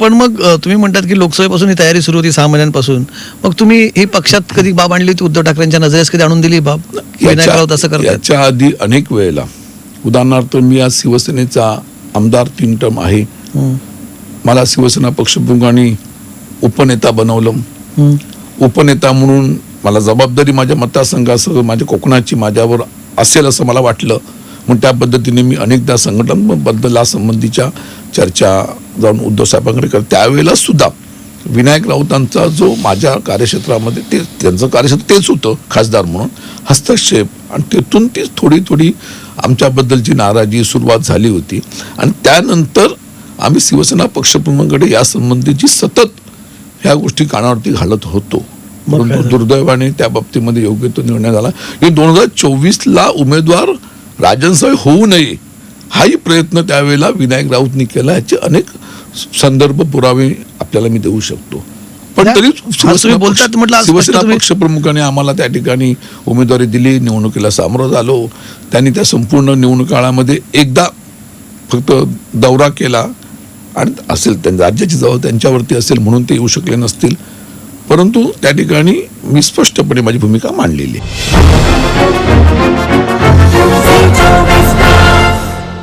पण मग तुम्ही म्हणतात की लोकसभेपासून ही तयारी सुरू होती सहा महिन्यांपासून. मग तुम्ही ही पक्षात कधी बाब आणली होती? उद्धव ठाकरेंच्या नजरेस कधी आणून दिली बाब? असं करतात. याच्या आधी अनेक वेळेला. उदाहरणार्थ मी आज शिवसेनेचा आमदार तीन टर्म आहे. मला शिवसेना पक्षप्रमुखांनी उपनेता बनवलं. उपनेता म्हणून मला जबाबदारी माझ्या मतदारसंघासह माझ्या कोकणाची माझ्यावर असेल असं मला वाटलं. मग त्या पद्धतीने मी अनेकदा संघटनाबद्दलासंबंधीच्या चर्चा जाऊन उद्धव साहेबांकडे कर. त्यावेळेला सुद्धा विनायक राऊतांचा जो माझ्या कार्यक्षेत्रामध्ये ते त्यांचं कार्यक्षेत्र तेच होतं खासदार म्हणून. हस्तक्षेप आणि तिथून ती थोडी थोडी आमच्याबद्दलची नाराजी सुरुवात झाली होती. आणि त्यानंतर आम्ही शिवसेना पक्षप्रमुखांकडे यासंबंधीची सतत ह्या गोष्टी कानावरती घालत होतो. परंतु? दुर्दैवाने त्या बाबतीमध्ये योग्य तो निर्णय झाला. की दोन हजार चोवीस ला उमेदवार राजनसाहेब होऊ नये हाही प्रयत्न त्यावेळेला विनायक राऊतनी केला याचे अनेक संदर्भ पुरावे आपल्याला मी देऊ शकतो. पण तरी शिवसेना बोलतात म्हटलं शिवसेना पक्षप्रमुखाने आम्हाला त्या ठिकाणी उमेदवारी दिली निवडणुकीला सामोरं झालो. त्यांनी त्या संपूर्ण निवडणूक काळामध्ये एकदा फक्त दौरा केला. आणि असेल त्यांच्या राज्याची जबाबदारी त्यांच्यावरती असेल म्हणून ते येऊ शकले नसतील. परंतु त्या ठिकाणी मी स्पष्टपणे माझी भूमिका मांडलेली